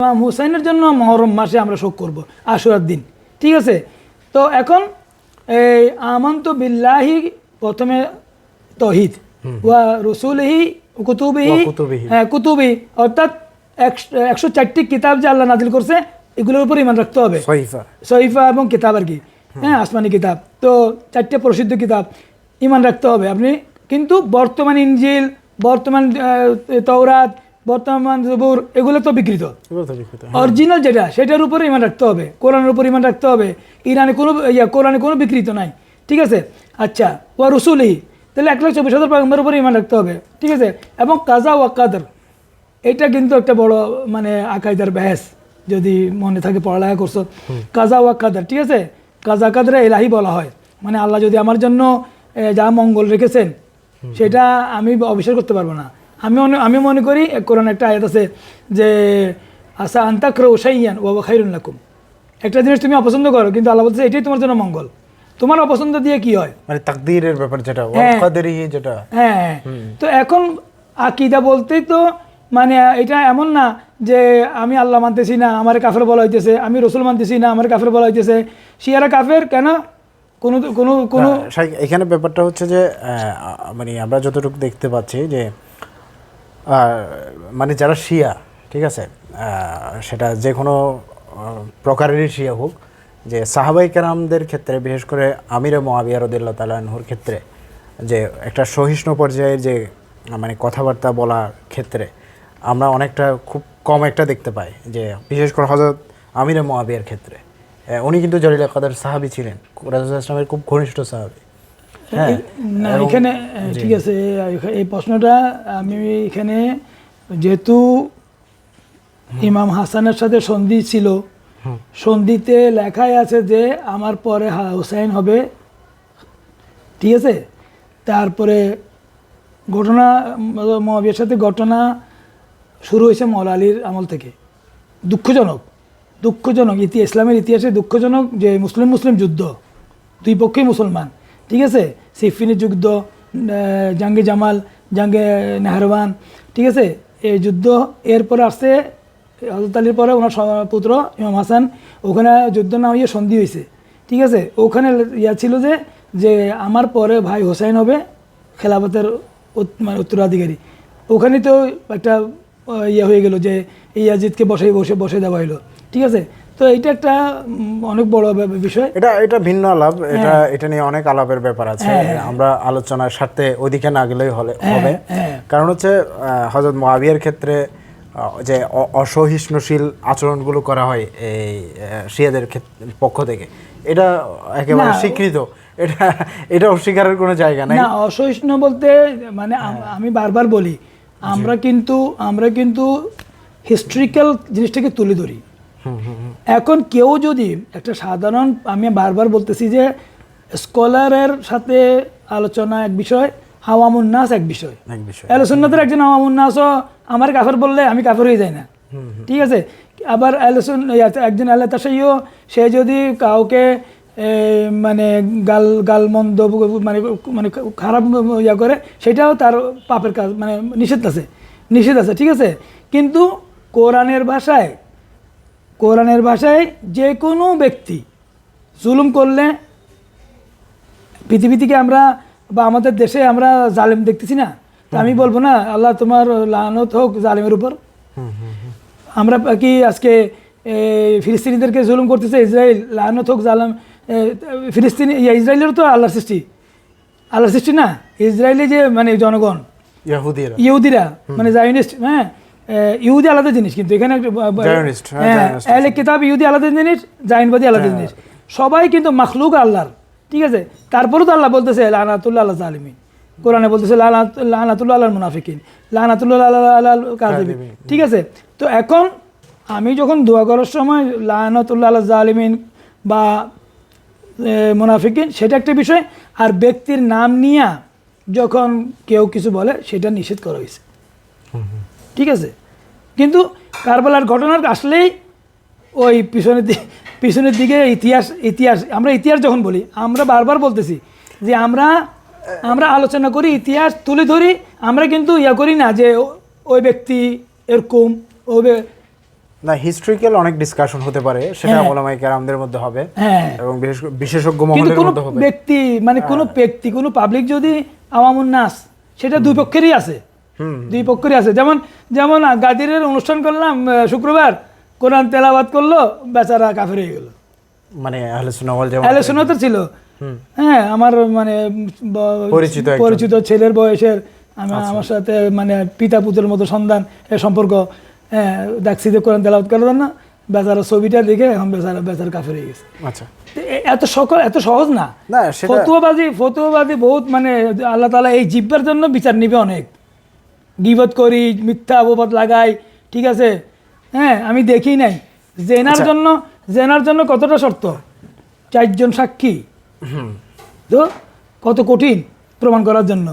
ইমাম হুসাইনের জন্য মহরম মাসে আমরা শোক করব আশুরার দিন। ঠিক আছে? তো এখন এই আমন্ত বিল্লাহি প্রথমে তহিদ ওয়া রসুলহি কুতুবিহি হ্যাঁ কুতুবি। অর্থাৎ একশো চারটি কিতাব যে আল্লাহ নাজিল করছে এগুলোর উপর ইমান রাখতে হবে। সহিফা। এবং কিতাব আর কি। হ্যাঁ আসমানি কিতাব। তো চারটে প্রসিদ্ধ কিতাব ইমান রাখতে হবে। আপনি কিন্তু বর্তমান ইঞ্জিল বর্তমান আহ, তওরাত বর্তমান জবুর এগুলো তো বিকৃত। অরিজিনাল যেটা সেটার উপরে ইমান রাখতে হবে কোরআনের উপর ইমান রাখতে হবে ইরানে কোনো ইয়া কোরআনে কোনো বিকৃত নাই ঠিক আছে? আচ্ছা ও রসুলহি তাহলে এক লাখ চব্বিশ হাজার উপরে ইমান রাখতে হবে ঠিক আছে? এবং কাজা ওয়া কাদর এটা কিন্তু একটা বড় মানে আকাইদার ব্যাস যদি মনে থাকে পড়ালেখা করছ। কাজা ওয়া কাদর ঠিক আছে? কাজা কাদরে এলাহি বলা হয় মানে আল্লাহ যদি আমার জন্য যা মঙ্গল রেখেছেন সেটা আমি অবিশ্বাস করতে পারব না। আমি মনে- আমি মনে করি কোরআন একটা আয়াত আছে যে আসা আন্তাক্র ওসাইয়ান ও খাইরুল লাকুম। একটা জিনিস তুমি অপছন্দ করো কিন্তু আল্লাহ বলছে এটাই তোমার জন্য মঙ্গল। তোমার অপছন্দ দিয়ে কি হয়? মানে তাকদীরের ব্যাপার যেটা হ্যাঁ। যেটা। হ্যাঁ হ্যাঁ। তো এখন আকিদা বলতেই তো মানে এটা এমন না যে আমি আল্লাহ মানতেছি না আমার কাফের বলা হইতেছে আমি রসুল মানতেছি না আমার কাফের বলা হইতেছে। শিয়ারা কাফের কেন? কোনো কোনো কোনো এখানে ব্যাপারটা হচ্ছে যে মানে আমরা যতটুকু দেখতে পাচ্ছি যে মানে যারা শিয়া, ঠিক আছে সেটা যে কোনো প্রকারেরই শিয়া হোক, যে সাহাবাই কেরামদের ক্ষেত্রে, বিশেষ করে আমির মোয়াবিয়া রদুল্লাহ তালাহুর ক্ষেত্রে, যে একটা সহিষ্ণু পর্যায়ের যে মানে কথাবার্তা বলার ক্ষেত্রে, আমরা অনেকটা খুব কম একটা দেখতে পাই, যে বিশেষ করে হজরত আমির মহাবিয়ার ক্ষেত্রে। উনি কিন্তু জলিল কাদের সাহাবি ছিলেন রাজুল ইসলামের খুব ঘনিষ্ঠ সাহাবি। না এখানে ঠিক আছে এই- এই প্রশ্নটা আমি এখানে যেহেতু ইমাম হাসানের সাথে সন্ধি ছিল সন্ধিতে লেখাই আছে যে আমার পরে হুসাইন হবে। ঠিক আছে? তারপরে ঘটনা মহাবিয়ার সাথে ঘটনা শুরু হয়েছে মৌলা আলীর আমল থেকে। দুঃখজনক দুঃখজনক ইতি ইসলামের ইতিহাসে দুঃখজনক যে মুসলিম মুসলিম যুদ্ধ দুই পক্ষেই মুসলমান। ঠিক আছে? সিফিনের যুদ্ধ জাঙ্গে জামাল জাঙ্গে নেহরবান ঠিক আছে? এই যুদ্ধ, এরপরে আসছে হজরত আলীর পরে ওনার পুত্র ইমাম হাসান। ওখানে যুদ্ধ না হইয়ে সন্ধি হয়েছে ঠিক আছে? ওখানে ইয়া ছিল যে যে আমার পরে ভাই হোসাইন হবে, খেলাফতের মানে উত্তরাধিকারী। ওখানে তো একটা ইয়ে হয়ে গেল যে ইয়াজিদকে বসে বসে বসে দেওয়া হলো ঠিক আছে? তো এটা একটা অনেক বড় বিষয়। এটা এটা ভিন্ন আলাপ। এটা এটা নিয়ে অনেক আলাপের ব্যাপার আছে। আমরা আলোচনার সাথে ওদিকে না গেলেই হলে হবে। হ্যাঁ। কারণ হচ্ছে হজরত মহাবিয়ার ক্ষেত্রে যে অসহিষ্ণুশীল আচরণগুলো করা হয় এই শিয়াদের পক্ষ থেকে এটা একেবারে স্বীকৃত। এটা এটা অস্বীকারের কোনো জায়গা নাই। না অসহিষ্ণু বলতে মানে আমি বারবার বলি আমরা কিন্তু আমরা কিন্তু হিস্ট্রিক্যাল জিনিসটাকে তুলে ধরি। এখন কেউ যদি একটা সাধারণ আমি বারবার বলতেছি যে স্কলারের সাথে আলোচনা এক বিষয় হাওয়ামুন নাস এক বিষয়। বিষয় আলোচনাতের একজন হাওয়ামুন নাসও আমার কাফের বললে আমি কাফের হয়ে যাই না। ঠিক আছে? আবার আলোচন একজন আল্লাহ তাসাইও সে যদি কাউকে মানে গাল গাল মন্দ মানে মানে খারাপ ইয়া করে সেটাও তার পাপের কাজ মানে নিষেধ আছে। নিষেধ আছে ঠিক আছে? কিন্তু কোরআনের ভাষায় কোরআনের ভাষায় যে কোনো ব্যক্তি জুলুম করলে পৃথিবী থেকে আমরা বা আমাদের দেশে আমরা জালেম দেখতেছি না। তো আমি বলব না আল্লাহ তোমার লানত হোক জালেমের উপর। আমরা কি আজকে ফিলিস্তিনিদেরকে জুলুম করতেছে ইসরায়েল? লানত হোক জালাম ফিলিস্তিনি ইয়া, ইসরায়েলের তো আল্লাহর সৃষ্টি। আল্লাহর সৃষ্টি না ইসরায়েলি যে মানে জনগণ। ইহুদিরা। মানে জায়নিস্ট হ্যাঁ ইহুদি আলাদা জিনিস কিন্তু এখানে একটা হ্যাঁ, হ্যাঁ আহলে কিতাব ইহুদি আলাদা জিনিস জাইনবাদী আলাদা জিনিস। সবাই কিন্তু মাখলুক আল্লাহর ঠিক আছে? তারপরেও তো আল্লাহ বলতেছে লানাতুল্লাহ আল্লাহ জালিমিন। কোরআনে বলতেছে লানাত- লানাতুল্লাহ আল্লাহ মুনাফিকিন। লানাতুল্লাহ আল্লাহ আল্লাহ কাজিবিন ঠিক আছে? তো এখন আমি যখন দোয়া করার সময় লানাতুল্লাহ আল্লাহ জালিমিন বা মুনাফিকিন সেটা একটা বিষয়। আর ব্যক্তির নাম নিয়ে যখন কেউ কিছু বলে সেটা নিষেধ করা হয়েছে। ঠিক আছে? কিন্তু কারবালার ঘটনার আসলেই ওই পিছনের দিকে পিছনের দিকে ইতিহাস ইতিহাস আমরা ইতিহাস যখন বলি আমরা বারবার বলতেছি যে আমরা আমরা আলোচনা করি ইতিহাস তুলে ধরি আমরা কিন্তু ইয়া করি না যে ওই ব্যক্তি এরকম ও বে- না হিস্ট্রিক্যাল অনেক ডিসকাশন হতে পারে সেটা হ্যাঁ। ওলামাই কেরামদের মধ্যে হবে হ্যাঁ। এবং বিশেষজ্ঞ মহলের মধ্যে হবে। ব্যক্তি মানে কোনো ব্যক্তি কোনো পাবলিক যদি আওয়ামুন নাস সেটা দুই পক্ষেরই আছে। দুই পক্ষেরই আছে। যেমন যেমন গাদিরের অনুষ্ঠান করলাম শুক্রবার কোরআন তেলাবাদ করল বেচারা কাফের হয়ে গেল। মানে আহলে সুন্নাহ ওয়াল জামাত আহলে সুন্নাতের ছিল। হ্যাঁ আমার মানে পরিচিত পরিচিত ছেলের বয়সের আমি আমার সাথে মানে পিতা পুত্রের মতো সন্তান এ সম্পর্ক। হ্যাঁ দেখছি যে কোরআন তেলাবাদ করলেন না বেচারা ছবিটা দেখে এখন বেচারা বেচারা কাফের হয়ে গেছে। আচ্ছা। এত সকল এত সহজ না। ফতুয়াবাজি ফতুয়াবাজি বহুত মানে আল্লাহ তালা এই জিব্বার জন্য বিচার নিবে অনেক। গিবত করি মিথ্যা অপবাদ লাগাই ঠিক আছে? হ্যাঁ আমি দেখি নাই। জেনার আচ্ছা। জন্য জেনার জন্য কতটা শর্ত? চারজন সাক্ষী। তো কত কঠিন প্রমাণ করার জন্য?